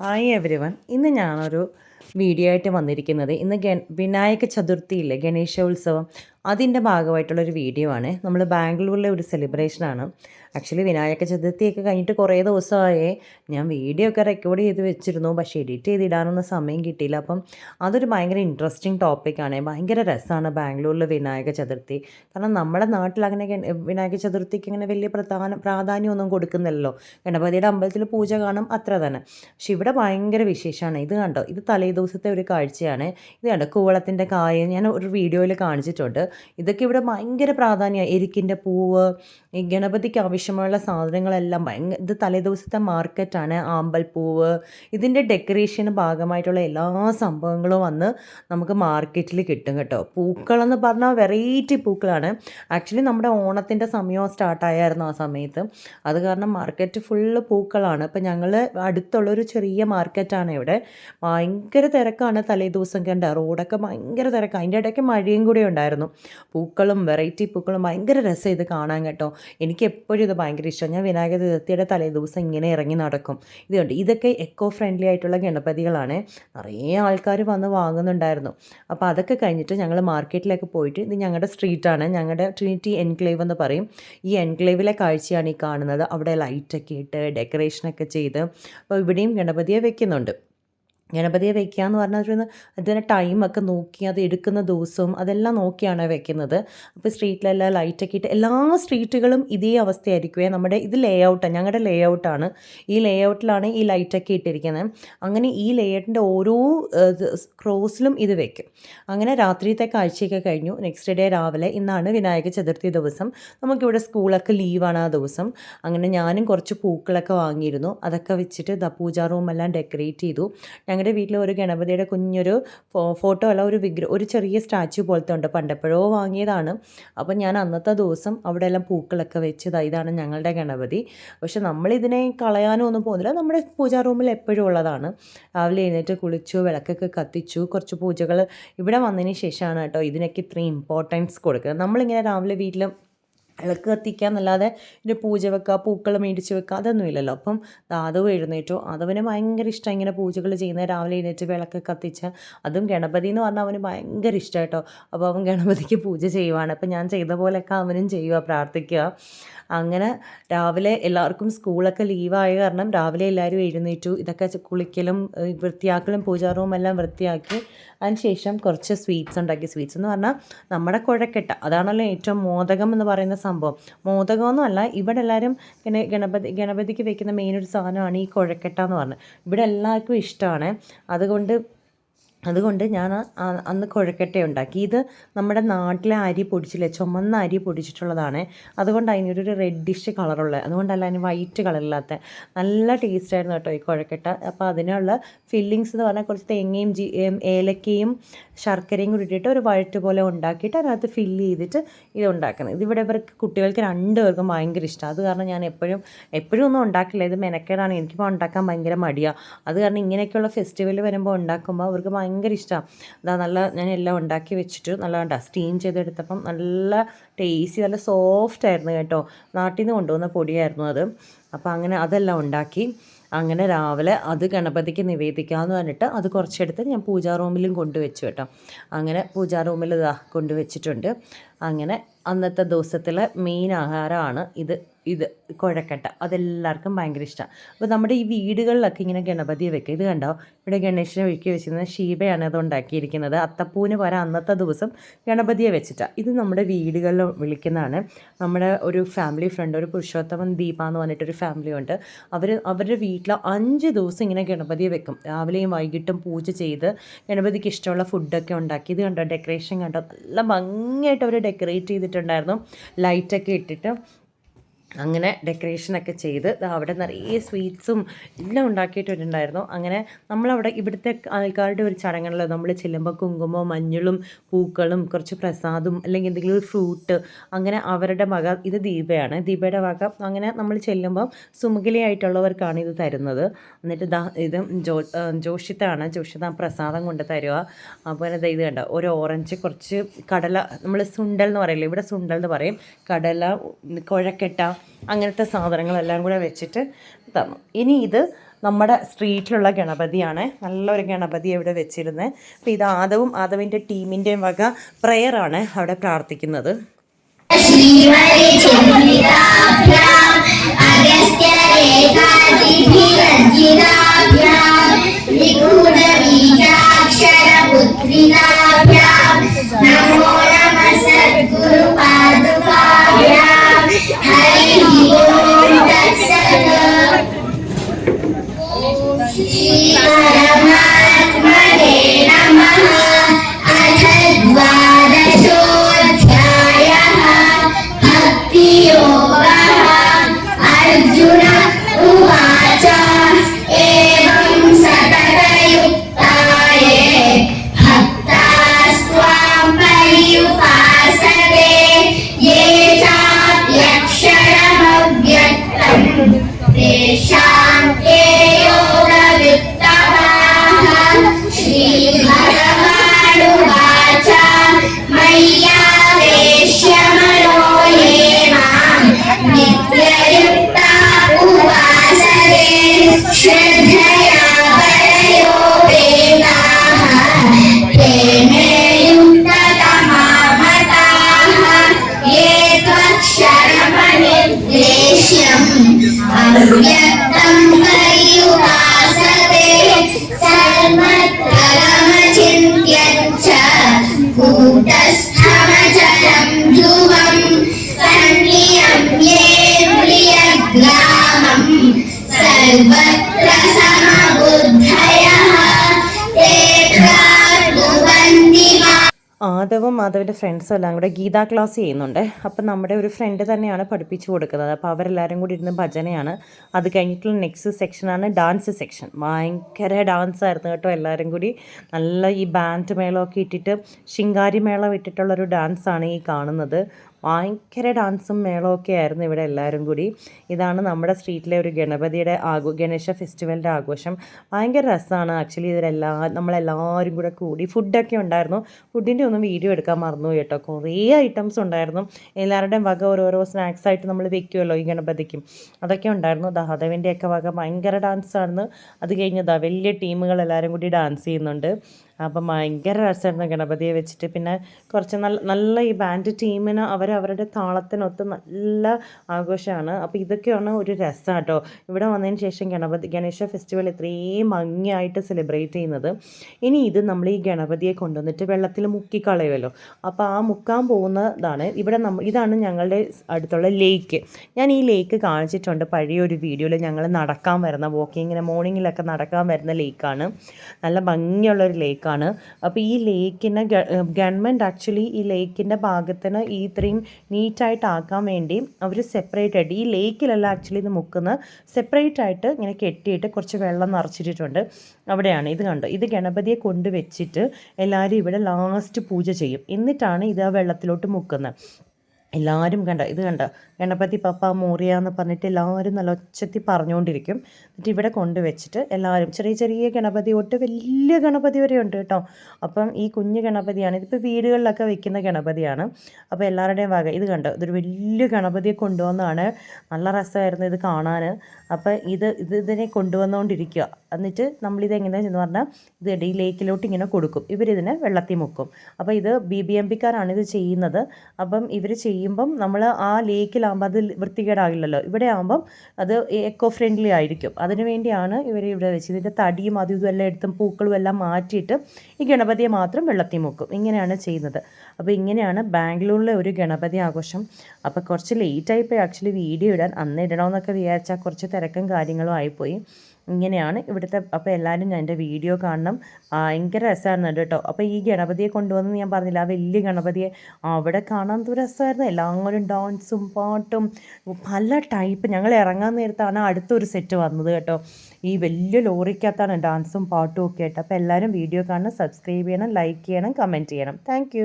Hi every one ഇന്ന് ഞാനൊരു video ആയിട്ട് വന്നിരിക്കുന്നത്. ഇന്ന് ഗ വിനായക ചതുർത്ഥിയില്ലേ ഗണേശോത്സവം. അതിന്റെ ഭാഗമായിട്ടുള്ളൊരു വീഡിയോ ആണ്. നമ്മൾ ബാംഗ്ലൂരിലെ ഒരു സെലിബ്രേഷനാണ് ആക്ച്വലി വിനായക ചതുർത്ഥിയൊക്കെ കഴിഞ്ഞിട്ട് കുറേ ദിവസമായി ഞാൻ വീഡിയോ ഒക്കെ റെക്കോർഡ് ചെയ്ത് വെച്ചിരുന്നു. പക്ഷേ എഡിറ്റ് ചെയ്ത് ഇടാനൊന്നും സമയം കിട്ടിയില്ല. അപ്പം അതൊരു ഭയങ്കര ഇൻട്രസ്റ്റിംഗ് ടോപ്പിക്കാണ് ഭയങ്കര രസമാണ് ബാംഗ്ലൂരിലെ വിനായക ചതുർത്ഥി. കാരണം നമ്മുടെ നാട്ടിൽ അങ്ങനെ വിനായക ചതുർത്ഥിക്ക് അങ്ങനെ വലിയ പ്രധാന പ്രാധാന്യമൊന്നും കൊടുക്കുന്നില്ലല്ലോ. ഗണപതിയുടെ അമ്പലത്തിൽ പൂജ കാണും അത്ര തന്നെ. പക്ഷെ ഇവിടെ ഭയങ്കര വിശേഷമാണ്. ഇത് കണ്ടോ? ഇത് തലേ ദിവസത്തെ ഒരു കാഴ്ചയാണ്. ഇത് കണ്ടോ? കൂവളത്തിന്റെ കായ ഞാൻ ഒരു വീഡിയോയിൽ കാണിച്ചിട്ടുണ്ട്. ഇതൊക്കെ ഇവിടെ ഭയങ്കര പ്രാധാന്യമാണ് എരിക്കിന്റെ പൂവ് ഈ ഗണപതിക്ക് ആവശ്യമുള്ള സാധനങ്ങളെല്ലാം ഭയങ്കര ഇത് തലേ ദിവസത്തെ മാർക്കറ്റാണ്. ആമ്പൽപ്പൂവ് ഇതിന്റെ ഡെക്കറേഷന് ഭാഗമായിട്ടുള്ള എല്ലാ സംഭവങ്ങളും വന്ന് നമുക്ക് മാർക്കറ്റിൽ കിട്ടും കേട്ടോ. പൂക്കളെന്ന് പറഞ്ഞാൽ വെറൈറ്റി പൂക്കളാണ്. ആക്ച്വലി നമ്മുടെ ഓണത്തിന്റെ സമയം സ്റ്റാർട്ടായായിരുന്നു ആ സമയത്ത്. അത് കാരണം മാർക്കറ്റ് ഫുള്ള് പൂക്കളാണ്. ഇപ്പം ഞങ്ങൾ അടുത്തുള്ളൊരു ചെറിയ മാർക്കറ്റാണ് ഇവിടെ. ഭയങ്കര തിരക്കാണ് തലേ ദിവസം കണ്ട. റോഡൊക്കെ ഭയങ്കര തിരക്ക്. അതിന്റെ ഇടയ്ക്ക് മഴയും കൂടെ ഉണ്ടായിരുന്നു. പൂക്കളും വെറൈറ്റി പൂക്കളും ഭയങ്കര രസം ഇത് കാണാൻ കേട്ടോ. എനിക്ക് എപ്പോഴും ഇത് ഭയങ്കര ഇഷ്ടമാണ് ഞാൻ വിനായക ചതുർത്ഥിയുടെ തലേ ദിവസം ഇങ്ങനെ ഇറങ്ങി നടക്കും. ഇതുകൊണ്ട് ഇതൊക്കെ എക്കോ ഫ്രണ്ട്ലി ആയിട്ടുള്ള ഗണപതികളാണ്. നിറയെ ആൾക്കാർ വന്ന് വാങ്ങുന്നുണ്ടായിരുന്നു. അപ്പോൾ അതൊക്കെ കഴിഞ്ഞിട്ട് ഞങ്ങൾ മാർക്കറ്റിലേക്ക് പോയിട്ട് ഇത് ഞങ്ങളുടെ സ്ട്രീറ്റാണ് ഞങ്ങളുടെ ട്രിനിറ്റി എൻക്ലേവ് എന്ന് പറയും. ഈ എൻക്ലേവിലെ കാഴ്ചയാണ് ഈ കാണുന്നത്. അവിടെ ലൈറ്റൊക്കെ ഇട്ട് ഡെക്കറേഷനൊക്കെ ചെയ്ത്. അപ്പോൾ ഇവിടെയും ഗണപതിയെ വെക്കുന്നുണ്ട്. ഗണപതിയെ വെക്കുക എന്ന് പറഞ്ഞാൽ ഒരു അതിന് ടൈമൊക്കെ നോക്കി അത് എടുക്കുന്ന ദിവസവും അതെല്ലാം നോക്കിയാണ് വെക്കുന്നത്. അപ്പോൾ സ്ട്രീറ്റിലെല്ലാം ലൈറ്റൊക്കെ ഇട്ട് എല്ലാ സ്ട്രീറ്റുകളും ഇതേ അവസ്ഥയായിരിക്കുമേ നമ്മുടെ ഇത് ലേ ഔട്ടാണ് ഞങ്ങളുടെ ലേ ഔട്ടാണ് ഈ ലേ ഔട്ടിലാണ് ഈ ലൈറ്റൊക്കെ ഇട്ടിരിക്കുന്നത് അങ്ങനെ ഈ ലേ ഔട്ടിന്റെ ഓരോ ക്രോസിലും ഇത് വെക്കും. അങ്ങനെ രാത്രിയത്തെ കാഴ്ചയൊക്കെ കഴിഞ്ഞു. നെക്സ്റ്റ് ഡേ രാവിലെ ഇന്നാണ് വിനായക ചതുർത്ഥി ദിവസം. നമുക്കിവിടെ സ്കൂളൊക്കെ ലീവാണ് ആ ദിവസം. അങ്ങനെ ഞാനും കുറച്ച് പൂക്കളൊക്കെ വാങ്ങിയിരുന്നു. അതൊക്കെ വെച്ചിട്ട് ദ പൂജാ റൂമെല്ലാം ഡെക്കറേറ്റ് ചെയ്തു. ഞങ്ങളുടെ വീട്ടിൽ ഒരു ഗണപതിയുടെ കുഞ്ഞൊരു ഫോട്ടോ അല്ല ഒരു വിഗ്രഹം ഒരു ചെറിയ സ്റ്റാച്യു പോലത്തെ ഉണ്ട്. പണ്ടെപ്പോഴോ വാങ്ങിയതാണ്. അപ്പം ഞാൻ അന്നത്തെ ദിവസം അവിടെ എല്ലാം പൂക്കളൊക്കെ വെച്ചത്. ഇതാണ് ഞങ്ങളുടെ ഗണപതി. പക്ഷെ നമ്മളിതിനെ കളയാനോ ഒന്നും പോകുന്നില്ല. നമ്മുടെ പൂജാ റൂമിൽ എപ്പോഴും ഉള്ളതാണ്. രാവിലെ എഴുന്നേറ്റ് കുളിച്ചു വിളക്കൊക്കെ കത്തിച്ചു കുറച്ച് പൂജകൾ ഇവിടെ വന്നതിന് ശേഷമാണ് കേട്ടോ ഇതിനൊക്കെ ഇത്രയും ഇമ്പോർട്ടൻസ് കൊടുക്കുന്നത്. നമ്മളിങ്ങനെ രാവിലെ വീട്ടിൽ വിളക്ക് കത്തിക്കുക എന്നല്ലാതെ ഇതിന്റെ പൂജ വെക്കുക പൂക്കൾ മേടിച്ച് വെക്കുക അതൊന്നുമില്ലല്ലോ. അപ്പം ദാതവ് എഴുന്നേറ്റു. അതവന് ഭയങ്കര ഇഷ്ടം ഇങ്ങനെ പൂജകൾ ചെയ്യുന്നത്. രാവിലെ എഴുന്നേറ്റ് വിളക്ക് കത്തിച്ച്. അതും ഗണപതി എന്ന് പറഞ്ഞാൽ അവന് ഭയങ്കര ഇഷ്ടം കേട്ടോ. അപ്പോൾ അവൻ ഗണപതിക്ക് പൂജ ചെയ്യുവാണ്. അപ്പം ഞാൻ ചെയ്ത പോലെയൊക്കെ അവനും ചെയ്യുക പ്രാർത്ഥിക്കുക അങ്ങനെ രാവിലെ എല്ലാവർക്കും സ്കൂളൊക്കെ ലീവായ കാരണം രാവിലെ എല്ലാവരും എഴുന്നേറ്റു. ഇതൊക്കെ കുളിക്കലും വൃത്തിയാക്കലും പൂജാ റൂമെല്ലാം വൃത്തിയാക്കി. അതിനുശേഷം കുറച്ച് സ്വീറ്റ്സ് ഉണ്ടാക്കി. സ്വീറ്റ്സ് എന്ന് പറഞ്ഞാൽ നമ്മുടെ കുഴക്കെട്ട. അതാണല്ലോ ഏറ്റവും മോദകം എന്ന് പറയുന്ന സംഭവം. മോദകമൊന്നും അല്ല ഇവിടെ എല്ലാവരും ഇങ്ങനെ ഗണപതി ഗണപതിക്ക് വെക്കുന്ന മെയിൻ ഒരു സാധനമാണ് ഈ കുഴക്കെട്ട എന്ന് പറഞ്ഞത് ഇവിടെ എല്ലാവർക്കും ഇഷ്ടമാണ്. അതുകൊണ്ട് അതുകൊണ്ട് ഞാൻ അന്ന് കുഴക്കട്ട ഉണ്ടാക്കി. ഇത് നമ്മുടെ നാട്ടിലെ അരി പൊടിച്ചില്ലേ? ചുമന്ന അരി പൊടിച്ചിട്ടുള്ളതാണ്. അതുകൊണ്ട് അതിനൊരു റെഡിഷ് കളറുള്ള അതുകൊണ്ടല്ല അതിന് വൈറ്റ് കളറില്ലാത്ത നല്ല ടേസ്റ്റ് ആയിരുന്നു കേട്ടോ ഈ കുഴക്കട്ട. അപ്പോൾ അതിനുള്ള ഫില്ലിങ്സ് എന്ന് പറഞ്ഞാൽ കുറച്ച് തേങ്ങയും ജി ഏലക്കയും ശർക്കരയും കൂടി ഇട്ടിട്ട് ഒരു വഴറ്റ് പോലെ ഉണ്ടാക്കിയിട്ട് അതിനകത്ത് ഫില്ല് ചെയ്തിട്ട് ഇത് ഉണ്ടാക്കുന്നത്. ഇതിവിടെ ഇവർക്ക് കുട്ടികൾക്ക് രണ്ടുപേർക്കും ഭയങ്കര ഇഷ്ടമാണ് അത് കാരണം ഞാൻ എപ്പോഴും എപ്പോഴും ഒന്നും ഉണ്ടാക്കില്ല. ഇത് മെനക്കേടാണ്. എനിക്കിപ്പോൾ ഉണ്ടാക്കാൻ ഭയങ്കര മടിയാണ് അത് കാരണം ഇങ്ങനെയൊക്കെയുള്ള ഫെസ്റ്റിവൽ വരുമ്പോൾ ഉണ്ടാക്കുമ്പോൾ അവർക്ക് ഭയങ്കര ഇഷ്ടമാണ് അതാ നല്ല ഞാൻ എല്ലാം ഉണ്ടാക്കി വെച്ചിട്ട് നല്ല കണ്ട സ്റ്റീം ചെയ്തെടുത്തപ്പം നല്ല ടേസ്റ്റി നല്ല സോഫ്റ്റ് ആയിരുന്നു കേട്ടോ. നാട്ടിൽ നിന്ന് കൊണ്ടുവന്ന പൊടിയായിരുന്നു അത്. അപ്പോൾ അങ്ങനെ അതെല്ലാം ഉണ്ടാക്കി. അങ്ങനെ രാവിലെ അത് ഗണപതിക്ക് നിവേദിക്കാമെന്ന് പറഞ്ഞിട്ട് അത് കുറച്ചെടുത്ത് ഞാൻ പൂജാ റൂമിലും കൊണ്ടുവച്ചു കേട്ടോ. അങ്ങനെ പൂജാ റൂമിൽ ഇതാ കൊണ്ടുവച്ചിട്ടുണ്ട്. അങ്ങനെ അന്നത്തെ ദിവസത്തിലെ മെയിൻ ആഹാരമാണ് ഇത് ഇത് കുഴക്കട്ട. അതെല്ലാവർക്കും ഭയങ്കര ഇഷ്ടമാണ് അപ്പോൾ നമ്മുടെ ഈ വീടുകളിലൊക്കെ ഇങ്ങനെ ഗണപതിയെ വെക്കുക. ഇത് കണ്ടോ? ഇവിടെ ഗണേശനെ ഒരുക്കി വെച്ചിരുന്നത് ഷീബയാണ് അത് ഉണ്ടാക്കിയിരിക്കുന്നത്. അത്തപ്പൂവിന് പകരം അന്നത്തെ ദിവസം ഗണപതിയെ വെച്ചിട്ടാണ് ഇത് നമ്മുടെ വീടുകളിൽ വിളിക്കുന്നതാണ്. നമ്മുടെ ഒരു ഫാമിലി ഫ്രണ്ട് ഒരു പുരുഷോത്തമൻ ദീപ എന്ന് പറഞ്ഞിട്ടൊരു ഫാമിലി ഉണ്ട്. അവർ അവരുടെ വീട്ടിൽ അഞ്ച് ദിവസം ഇങ്ങനെ ഗണപതിയെ വെക്കും. രാവിലെയും വൈകിട്ടും പൂജ ചെയ്ത് ഗണപതിക്ക് ഇഷ്ടമുള്ള ഫുഡൊക്കെ ഉണ്ടാക്കി. ഇത് കണ്ടോ? ഡെക്കറേഷൻ കണ്ടോ? നല്ല ഭംഗിയായിട്ട് അവർ ഡെക്കറേറ്റ് ചെയ്തിട്ടുണ്ടായിരുന്നു. ലൈറ്റൊക്കെ ഇട്ടിട്ട്. അങ്ങനെ ഡെക്കറേഷനൊക്കെ ചെയ്ത് അവിടെ നിറയെ സ്വീറ്റ്സും എല്ലാം ഉണ്ടാക്കിയിട്ടുണ്ടായിരുന്നു അങ്ങനെ നമ്മളവിടെ ഇവിടുത്തെ ആൾക്കാരുടെ ഒരു ചടങ്ങുകളിൽ നമ്മൾ ചെല്ലുമ്പോൾ കുങ്കുമോ മഞ്ഞളും പൂക്കളും കുറച്ച് പ്രസാദും അല്ലെങ്കിൽ എന്തെങ്കിലും ഒരു ഫ്രൂട്ട് അങ്ങനെ അവരുടെ വക ഇത് ദീപയാണ്. ദീപയുടെ വക അങ്ങനെ നമ്മൾ ചെല്ലുമ്പോൾ സുമുഖിലയായിട്ടുള്ളവർക്കാണ് ഇത് തരുന്നത്. എന്നിട്ട് ദാ ഇത് ജോ ജോഷിത്താണ്. ജോഷിത പ്രസാദം കൊണ്ട് തരിക. അപ്പോൾ ഇത് കണ്ട? ഒരു ഓറഞ്ച് കുറച്ച് കടല നമ്മൾ സുണ്ടൽ എന്ന് പറയില്ലേ? ഇവിടെ സുണ്ടൽ എന്ന് പറയും. കടല കുഴക്കെട്ട അങ്ങനത്തെ സാധനങ്ങളെല്ലാം കൂടെ വെച്ചിട്ട് തന്നു. ഇനി ഇത് നമ്മുടെ സ്ട്രീറ്റിലുള്ള ഗണപതിയാണ്. നല്ലൊരു ഗണപതി ഇവിടെ വെച്ചിരുന്നത് അപ്പോൾ ഇത് ആദവും ആദവിന്റെ ടീമിന്റെയും വക പ്രെയറാണ് അവിടെ പ്രാർത്ഥിക്കുന്നത്. നിഗൂഢ നമോ ആദവും മാധവിന്റെ ഫ്രണ്ട്സും എല്ലാം കൂടെ ഗീതാ ക്ലാസ് ചെയ്യുന്നുണ്ട്. അപ്പം നമ്മുടെ ഒരു ഫ്രണ്ട് തന്നെയാണ് പഠിപ്പിച്ചു കൊടുക്കുന്നത്. അപ്പോൾ അവരെല്ലാവരും കൂടി ഇരുന്ന് ഭജനയാണ്. അത് കഴിഞ്ഞിട്ടുള്ള നെക്സ്റ്റ് സെക്ഷനാണ് ഡാൻസ് സെക്ഷൻ ഭയങ്കര ഡാൻസ് ആയിരുന്നു കേട്ടോ എല്ലാവരും കൂടി. നല്ല ഈ ബാൻഡ് മേളമൊക്കെ ഇട്ടിട്ട് ശിങ്കാരി മേളം ഇട്ടിട്ടുള്ളൊരു ഡാൻസാണ് ഈ കാണുന്നത്. ഭയങ്കര ഡാൻസും മേളമൊക്കെ ആയിരുന്നു ഇവിടെ എല്ലാവരും കൂടി. ഇതാണ് നമ്മുടെ സ്ട്രീറ്റിലെ ഒരു ഗണപതിയുടെ ആഘോ ഗണേശ ഫെസ്റ്റിവലിന്റെ ആഘോഷം. ഭയങ്കര രസമാണ്. ആക്ച്വലി ഇവരെല്ലാ നമ്മളെല്ലാവരും കൂടെ കൂടി ഫുഡൊക്കെ ഉണ്ടായിരുന്നു. ഫുഡിന്റെ ഒന്നും വീഡിയോ എടുക്കാൻ മറന്നു കേട്ടോ. കുറേ ഐറ്റംസ് ഉണ്ടായിരുന്നു. എല്ലാവരുടെയും വക ഓരോരോ സ്നാക്സ് ആയിട്ട് നമ്മൾ വെക്കുമല്ലോ ഈ ഗണപതിക്കും. അതൊക്കെ ഉണ്ടായിരുന്നു. ദാദവിന്റെയൊക്കെ വക ഭയങ്കര ഡാൻസായിരുന്നു അത് കഴിഞ്ഞതാ വലിയ ടീമുകൾ എല്ലാവരും കൂടി ഡാൻസ് ചെയ്യുന്നുണ്ട്. അപ്പം ഭയങ്കര രസമായിരുന്നു ഗണപതിയെ വെച്ചിട്ട്. പിന്നെ കുറച്ച് നല്ല നല്ല ഈ ബാൻഡ് ടീമിന് അവർ അവരുടെ താളത്തിനൊത്ത് നല്ല ആഘോഷമാണ്. അപ്പോൾ ഇതൊക്കെയാണ് ഒരു രസം കേട്ടോ. ഇവിടെ വന്നതിന് ശേഷം ഗണപതി ഗണേശ ഫെസ്റ്റിവൽ ഇത്രയും ഭംഗിയായിട്ട് സെലിബ്രേറ്റ് ചെയ്യുന്നത്. ഇനി ഇത് നമ്മൾ ഈ ഗണപതിയെ കൊണ്ടുവന്നിട്ട് വെള്ളത്തിൽ മുക്കിക്കളയുമല്ലോ അപ്പോൾ ആ മുക്കാൻ പോകുന്നതാണ് ഇവിടെ നമ്മൾ ഇതാണ് ഞങ്ങളുടെ അടുത്തുള്ള ലേക്ക് ഞാൻ ഈ ലേക്ക് കാണിച്ചിട്ടുണ്ട് പഴയ ഒരു വീഡിയോയിൽ ഞങ്ങൾ നടക്കാൻ വരുന്ന വോക്കിങ്ങിന് മോർണിംഗിലൊക്കെ നടക്കാൻ വരുന്ന ലേക്കാണ് നല്ല ഭംഗിയുള്ളൊരു ലേക്കാണ് അപ്പോൾ ഈ ലേക്കിന് ഗവൺമെന്റ് ആക്ച്വലി ഈ ലേക്കിന്റെ ഭാഗത്തിന് ഈ ഇത്രയും നീറ്റായിട്ടാക്കാൻ വേണ്ടി അവർ സെപ്പറേറ്റ് ആയിട്ട് ഈ ലേക്കിലല്ല ആക്ച്വലി ഇത് മുക്കുന്ന സെപ്പറേറ്റ് ആയിട്ട് ഇങ്ങനെ കെട്ടിയിട്ട് കുറച്ച് വെള്ളം നിറച്ചിട്ടിട്ടുണ്ട്. അവിടെയാണ് ഇത് കണ്ടോ? ഇത് ഗണപതിയെ കൊണ്ട് വെച്ചിട്ട് എല്ലാവരും ഇവിടെ ലാസ്റ്റ് പൂജ ചെയ്യും. എന്നിട്ടാണ് ഇത് ആ വെള്ളത്തിലോട്ട് മുക്കുന്നത്. എല്ലാവരും കണ്ട? ഇത് കണ്ട? ഗണപതി പപ്പ മോറിയ എന്ന് പറഞ്ഞിട്ട് എല്ലാവരും നല്ല ഒച്ചത്തി പറഞ്ഞുകൊണ്ടിരിക്കും. എന്നിട്ട് ഇവിടെ കൊണ്ടുവച്ചിട്ട് എല്ലാവരും ചെറിയ ചെറിയ ഗണപതി തൊട്ട് വലിയ ഗണപതി വരെ ഉണ്ട് കേട്ടോ. അപ്പം ഈ കുഞ്ഞു ഗണപതിയാണ്. ഇതിപ്പോൾ വീടുകളിലൊക്കെ വെക്കുന്ന ഗണപതിയാണ്. അപ്പോൾ എല്ലാവരുടെയും വക ഇത് കണ്ടോ? ഇതൊരു വലിയ ഗണപതിയെ കൊണ്ടുവന്നാണ് നല്ല രസമായിരുന്നു ഇത് കാണാൻ അപ്പോൾ ഇത് ഇത് ഇതിനെ കൊണ്ടുവന്നുകൊണ്ടിരിക്കുക. എന്നിട്ട് നമ്മളിത് എങ്ങനെയാണെന്ന് പറഞ്ഞാൽ ഇത് ഈ ലേക്കിലോട്ട് ഇങ്ങനെ കൊടുക്കും. ഇവരിതിനെ വെള്ളത്തിൽ മുക്കും. അപ്പോൾ ഇത് ബി ബി എം പിക്കാരാണ് ഇത് ചെയ്യുന്നത്. അപ്പം ഇവർ ചെയ്യുമ്പം നമ്മൾ ആ ലേക്കിലാകുമ്പോൾ അത് വൃത്തികേടാകില്ലല്ലോ. ഇവിടെ ആകുമ്പം അത് എക്കോ ഫ്രണ്ട്ലി ആയിരിക്കും. അതിനു വേണ്ടിയാണ് ഇവർ ഇവിടെ വെച്ചത് ഇതിന്റെ തടിയും അതും ഇതും എല്ലാം എടുത്തും പൂക്കളും എല്ലാം മാറ്റിയിട്ട് ഈ ഗണപതിയെ മാത്രം വെള്ളത്തിൽ മുക്കും. ഇങ്ങനെയാണ് ചെയ്യുന്നത്. അപ്പോൾ ഇങ്ങനെയാണ് ബാംഗ്ലൂരിലെ ഒരു ഗണപതി ആഘോഷം. അപ്പോൾ കുറച്ച് ലേറ്റായിപ്പോയി ആക്ച്വലി വീഡിയോ ഇടാൻ അന്ന് ഇടണമെന്നൊക്കെ വിചാരിച്ചാൽ കുറച്ച് തിരക്കും കാര്യങ്ങളും ആയിപ്പോയി. ഇങ്ങനെയാണ്. ഇവിടുത്തെ അപ്പോൾ എല്ലാവരും എന്റെ വീഡിയോ കാണണം. ഭയങ്കര രസമായിരുന്നു കേട്ടോ. അപ്പോൾ ഈ ഗണപതിയെ കൊണ്ടുവന്ന് ഞാൻ പറഞ്ഞില്ല ആ വലിയ ഗണപതിയെ അവിടെ കാണാൻ രസമായിരുന്നു. എല്ലാവരും ഡാൻസും പാട്ടും പല ടൈപ്പ് ഞങ്ങൾ ഇറങ്ങാൻ നേരത്താണ് അടുത്തൊരു സെറ്റ് വന്നത് കേട്ടോ. ഈ വലിയ ലോറിക്കകത്താണ് ഡാൻസും പാട്ടും ഒക്കെ ആയിട്ട്. അപ്പോൾ എല്ലാവരും വീഡിയോ കാണണം സബ്സ്ക്രൈബ് ചെയ്യണം ലൈക്ക് ചെയ്യണം കമന്റ് ചെയ്യണം. താങ്ക്